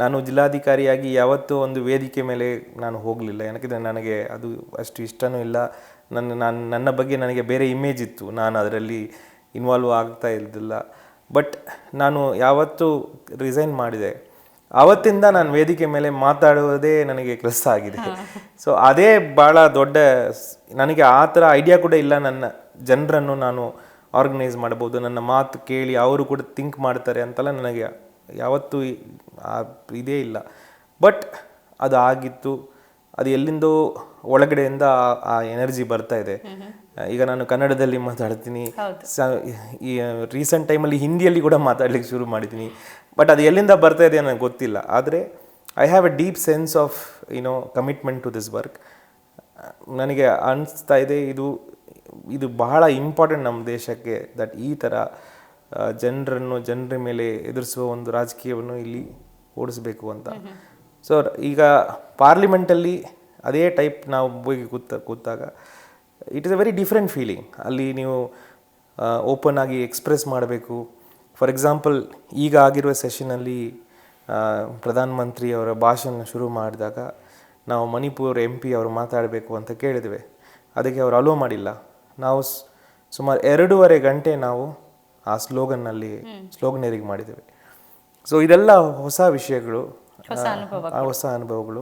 ನಾನು ಜಿಲ್ಲಾಧಿಕಾರಿಯಾಗಿ ಯಾವತ್ತೂ ಒಂದು ವೇದಿಕೆ ಮೇಲೆ ನಾನು ಹೋಗಲಿಲ್ಲ. ಯಾಕಂದರೆ ನನಗೆ ಅದು ಅಷ್ಟು ಇಷ್ಟನೂ ಇಲ್ಲ. ನನ್ನ ನಾನು ನನ್ನ ಬಗ್ಗೆ ನನಗೆ ಬೇರೆ ಇಮೇಜ್ ಇತ್ತು. ನಾನು ಅದರಲ್ಲಿ ಇನ್ವಾಲ್ವ್ ಆಗ್ತಾ ಇದ್ದಿಲ್ಲ. ಬಟ್ ನಾನು ಯಾವತ್ತೂ ರಿಸೈನ್ ಮಾಡಿದೆ. ಆವತ್ತಿಂದ ನಾನು ವೇದಿಕೆ ಮೇಲೆ ಮಾತಾಡುವುದೇ ನನಗೆ ಕೆಲಸ ಆಗಿದೆ. ಸೊ ಅದೇ ಭಾಳ ದೊಡ್ಡ ನನಗೆ ಆ ಥರ ಐಡಿಯಾ ಕೂಡ ಇಲ್ಲ ನನ್ನ ಜನರನ್ನು ನಾನು ಆರ್ಗನೈಸ್ ಮಾಡ್ಬೋದು. ನನ್ನ ಮಾತು ಕೇಳಿ ಅವರು ಕೂಡ ಥಿಂಕ್ ಮಾಡ್ತಾರೆ ಅಂತೆಲ್ಲ ನನಗೆ ಯಾವತ್ತೂ ಆ ಇದೇ ಇಲ್ಲ. ಬಟ್ ಅದು ಆಗಿತ್ತು ಅದು ಎಲ್ಲಿಂದೋ ಒಳಗಡೆಯಿಂದ ಆ- ಎನರ್ಜಿ ಬರ್ತಾ ಇದೆ. ಈಗ ನಾನು ಕನ್ನಡದಲ್ಲಿ ಮಾತಾಡ್ತೀನಿ. ಈ ರೀಸೆಂಟ್ ಟೈಮಲ್ಲಿ ಹಿಂದಿಯಲ್ಲಿ ಕೂಡ ಮಾತಾಡ್ಲಿಕ್ಕೆ ಶುರು ಮಾಡಿದ್ದೀನಿ. ಬಟ್ ಅದು ಎಲ್ಲಿಂದ ಬರ್ತಾ ಇದೆ ನನಗೆ ಗೊತ್ತಿಲ್ಲ. ಆದರೆ I have a deep sense of you know commitment to this work ನನಗೆ ಅನಿಸ್ತಾ ಇದೆ ಇದು ಇದು ಬಹಳ ಇಂಪಾರ್ಟೆಂಟ್ ನಮ್ಮ ದೇಶಕ್ಕೆ ದಟ್ ಈ ಥರ ಜನರನ್ನು ಜನರ ಮೇಲೆ ಎದುರಿಸುವ ಒಂದು ರಾಜಕೀಯವನ್ನು ಇಲ್ಲಿ ಓಡಿಸಬೇಕು ಅಂತ. ಸೊ ಈಗ ಪಾರ್ಲಿಮೆಂಟಲ್ಲಿ ಅದೇ ಟೈಪ್ ನಾವು ಹೋಗಿ ಕೂತ, ಕೂತಾಗ it is a very different feeling ಅಲ್ಲಿ ನೀವು ಓಪನ್ ಆಗಿ ಎಕ್ಸ್ಪ್ರೆಸ್ ಮಾಡಬೇಕು. ಫಾರ್ ಎಕ್ಸಾಂಪಲ್ ಈಗ ಆಗಿರುವ ಸೆಷನಲ್ಲಿ ಪ್ರಧಾನಮಂತ್ರಿ ಅವರ ಭಾಷಣ ಶುರು ಮಾಡಿದಾಗ ನಾವು ಮಣಿಪುರ್ ಎಂ ಪಿ ಅವರು ಮಾತಾಡಬೇಕು ಅಂತ ಕೇಳಿದ್ವಿ. ಅದಕ್ಕೆ ಅವರು ಅಲೋ ಮಾಡಿಲ್ಲ. ನಾವು ಸುಮಾರು ಎರಡೂವರೆ ಗಂಟೆ ನಾವು ಆ ಸ್ಲೋಗನ್ನಲ್ಲಿ ಸ್ಲೋಗನೇರಿಗೆ ಮಾಡಿದ್ದೇವೆ. ಸೊ ಇದೆಲ್ಲ ಹೊಸ ವಿಷಯಗಳು ಹೊಸ ಅನುಭವಗಳು.